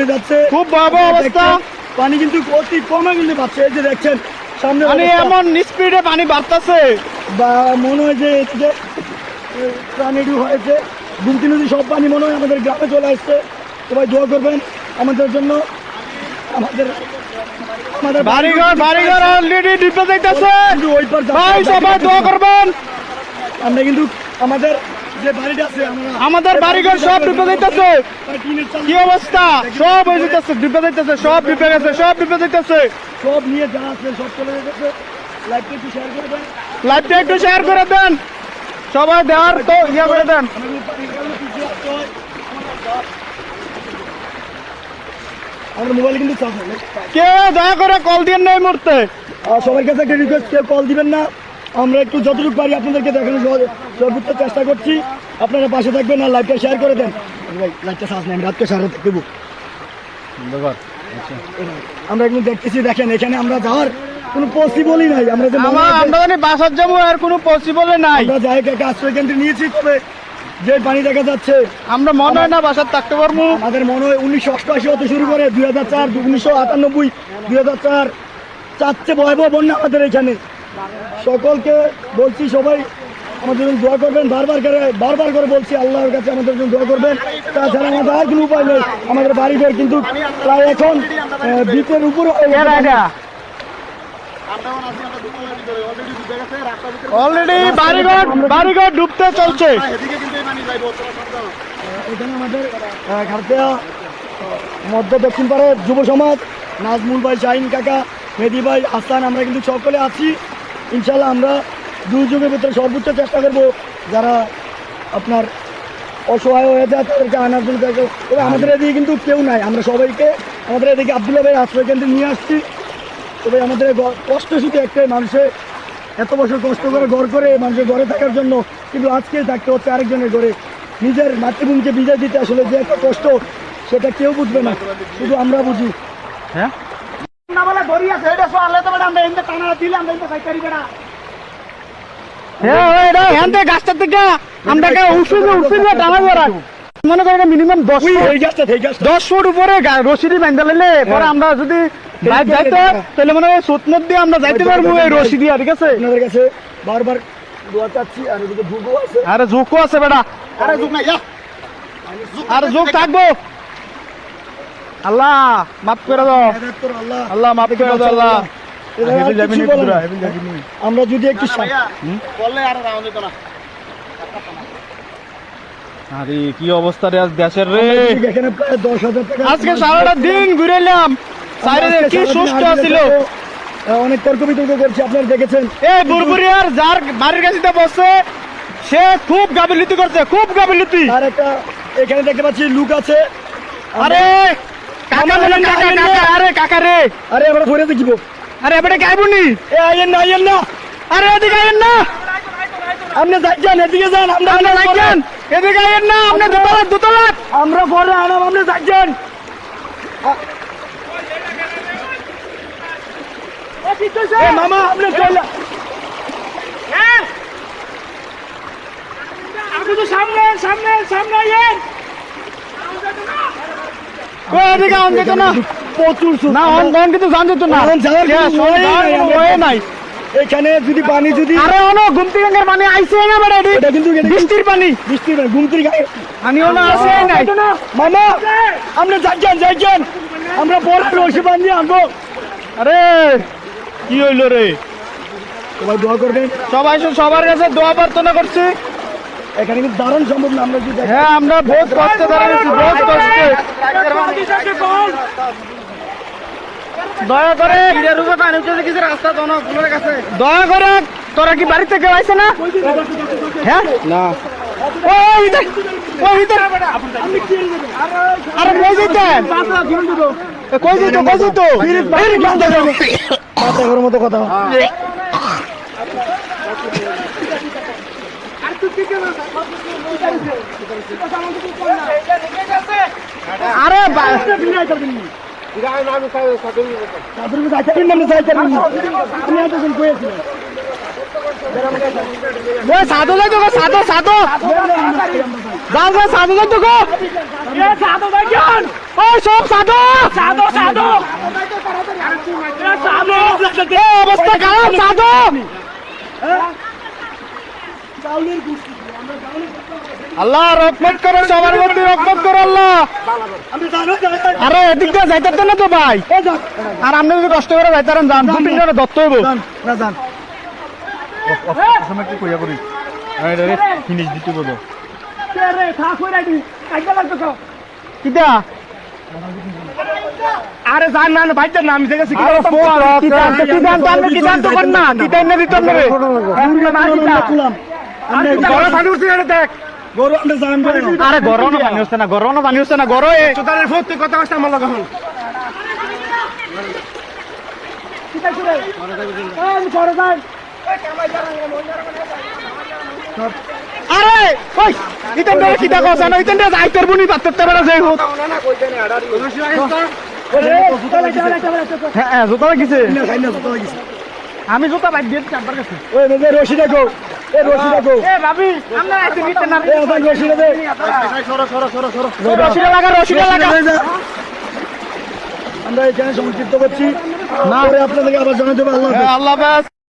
ডুবে যাচ্ছে। খুব ভয়াবহ অবস্থা। পানি কিন্তু অতি কমে কিন্তু পাচ্ছে। এই যে দেখছেন সামনে মানে এমন স্পিডে পানি বাড়তেছে। বা মনে হয় যে এদিকে এ, প্রাণীডু হয়েছে। গুমতি নদী সব পানি মনে হয় আমাদের গ্রামে চলে আসছে। সবাই দোয়া করবেন আমাদের জন্য। আমাদের আমাদের বাড়িঘর বাড়িঘর অলরেডি ডিপে যাইতেছে ভাই সবাই দোয়া করবেন। আমরা কিন্তু আমাদের আমাদের বাড়িঘর সব ডিপে যাইতেছে। কি অবস্থা? সব হয়ে যাইতেছে ডিপে যাইতেছে সব ডিপে গেছে সব ডিপে যাইতেছে। সব নিয়ে যা আছে সব চলে লাইভটা একটু শেয়ার করে দেন। লাইভটা একটু শেয়ার করে দেন। সবাই দেওয়ার তো ইয়ে করে দেন। মোবাইলে কিন্তু চাপ নেই দয়া করে কল দিয়ে নেই মুহূর্তে। আর সবার কাছে একটা রিকোয়েস্ট কেউ কল দিবেন না। আমরা একটু যতটুকু পারি আপনাদেরকে দেখানোর সর্বোচ্চ চেষ্টা করছি। আপনারা পাশে থাকবেন আর লাইভটা শেয়ার করে দেন। ভাই লাইভটা সাজ নেই আমি রাতকে সারা দেবো। ধন্যবাদ। আমরা এখন দেখতেছি দেখেন এখানে আমরা যাওয়ার কোনো পসিবলই নাই। আমরা যে মনে আমরা জানি বাসার যাব আর কোনো পসিবলই নাই। আমরা যাই একটা আশ্রয় কেন্দ্রে নিয়েছি তবে যে পানি দেখা যাচ্ছে। আমরা মনে হয় না বাসার থাকতে পারব। আমাদের মনে হয় উনিশশো অষ্টআশি হতে শুরু করে দুই হাজার চার উনিশশো আটানব্বই দুই হাজার চার। চারটে ভয়াবহ বন্যা আমাদের এখানে। সকলকে বলছি সবাই আমাদের জন্য দোয়া করবেন বারবার করে বারবার করে বলছি আল্লাহর কাছে আমাদের জন্য দোয়া করবেন। তাছাড়া আমাদের আর কোনো উপায় নেই। আমাদের বাড়িঘর কিন্তু প্রায় এখন আহ, বিপের উপরে অলরেডি বাড়িঘর বাড়িঘর ডুবতে চলছে। এখানে আমাদের ঘাটতেয়া মধ্য দক্ষিণ পাড়ার যুব সমাজ নাজমুল ভাই শাহিন কাকা মেদি ভাই আসান আমরা কিন্তু সকলে আছি। ইনশাল্লাহ আমরা দুর্যোগের ভিতরে সর্বোচ্চ চেষ্টা করব যারা আপনার অসহায় হয়ে যায় তাদেরকে আনার জন্য। তবে আমাদের এদিকে কিন্তু কেউ নাই। আমরা সবাইকে আমাদের এদিকে আবদুল্লাহ ভাই আশ্রয় কেন্দ্রে নিয়ে আসছি। তবে আমাদের কষ্ট শুধু একটাই মানুষের এত বছর কষ্ট করে ঘর করে মানুষের ঘরে থাকার জন্য কিন্তু আজকে থাকতে হচ্ছে আরেকজনের ঘরে। নিজের মাতৃভূমিকে বিদায় দিতে আসলে যে একটা কষ্ট সেটা কেউ বুঝবে না। শুধু আমরা বুঝি। হ্যাঁ? না বলে গড়ি আছে এটা সো আলে তো আমরা এমনি টানা দিলে আমরা এমনি বেড়া হ্যাঁ ওই রে হ্যাঁ থেকে গাছটার থেকে আমরা টানা ধরা মনে করেন মিনিমাম দশ দশ ফুট উপরে গা- রশিদি বান্ধা লাইলে পরে আমরা যদি বাইক যাইতে তাহলে মনে হয় সুতমত দিয়ে আমরা যাইতে পারব এই রশি দিয়া ঠিক আছে? আপনাদের কাছে বারবার দোয়া চাচ্ছি আর এদিকে ভুগো আছে। আরে ঝুঁকো আছে বেটা। আরে যুগ না আর ঝুঁক থাকব। আল্লাহ মাফ করে দাও। আল্লাহ। মাফ করে দাও আল্লাহ। আমরা যদি একটু আরে কি অবস্থা রে আজ দেশের রে? আজকে সারাটা দিন ঘুরে এলাম। কি সুস্থ ছিল। অনেক তর্ক বিতর্ক করছি আপনারা দেখেছেন। এই বুরবুরিয়ার যার বাড়ির কাছে বসে সে খুব গাবিলিতি করছে খুব গাবিলিতি আর একটা এখানে দেখতে পাচ্ছি লুক আছে। আরে কাকা। কাকা আরে কাকা রে। আরে আমরা ঘুরে দেখিব। আরে এবারে গাইবুনি এ আইয়েন না আইয়েন না। আরে এদিকে আইন না। আপনি যাচ্ছেন এদিকে যান আমরা আপনি লাগছেন এদিকে আইন না আপনি দোতলা দোতলা আমরা পরে আনাম আপনি এ মামা আপনি চলে সামনে সামনে সামনে আইন কই এদিকে আন যেত না। প্রচুর। না অন কিন্তু জান যেত না নাই এখানে যদি পানি যদি আরে অনো গুমতি গঙ্গার পানি আইছে না বেটা এটি এটা কিন্তু বৃষ্টির পানি বৃষ্টির পানি ঘুমতির গায়ে পানি অনো আসে নাই মামা আপনি যাচ্ছেন যাচ্ছেন আমরা পরে রসি বান্ধি আনব আরে কি হইল রে সবাই দোয়া করবেন সবাই সবার কাছে দোয়া প্রার্থনা করছি এখানে কিন্তু দারুণ সম্ভব না আমরা যদি হ্যাঁ আমরা বহুত কষ্টে দাঁড়াচ্ছি বহুত কষ্টে দয়া করে দয়া করে তোরা কি বাড়ি থেকে আইছে না? হ্যাঁ? না। ওই দেখ ওই দেখ আরে কই যেতেন এ, কই যেত কই যেত মাথা ঘরের মতো কথা। আরে সাধু যাই তো সাধু সাধু যাও যাও সাধু যাই তো গো। ওই সব সাধু সাধু সাধু অবস্থা খারাপ, সাধু চাউলের আল্লাহ রহমত করো সবার মধ্যে রহমত করো আল্লাহ। আরে এদিক দিয়ে যাইতে না তো ভাই। আর আপনি যদি কষ্ট করে যাইতারেন যান। দু তিন জনে দত্ত হইব। না জান সময় কি কইয়া করি। ফিনিশ দিতে বলো। রে থাক হই রাখি কাইটা লাগতো তো কিটা? আরে জান না ভাই না আমি আরে ফোন তো তো কর না। আমরা বড় উঠছে দেখ। গরু আমরা জান আরে পানি হচ্ছে না পানি হচ্ছে না গরম এ তোদের ফোন কথা কষ্ট আমার লাগা আরে ওই ইতেন দে না ইতেন যাই তোর বুনি পাত্তর তোর যাই হোক। হ্যাঁ হ্যাঁ, জুতা লাগিছে। খাই জুতা লাগিছে। আমি জুতা বাইক দিয়ে চারবার গেছি। ওই রশি দেখো এ রশি দেখো। এ ভাবি আমরা আইতে নিতে না এ আবার রশি দে রশিটা লাগা রশিটা লাগা। আমরা এখানে সংক্ষিপ্ত করছি। না পরে আপনাদেরকে আবার জানাতে পারলাম আল্লাহ হাফেজ।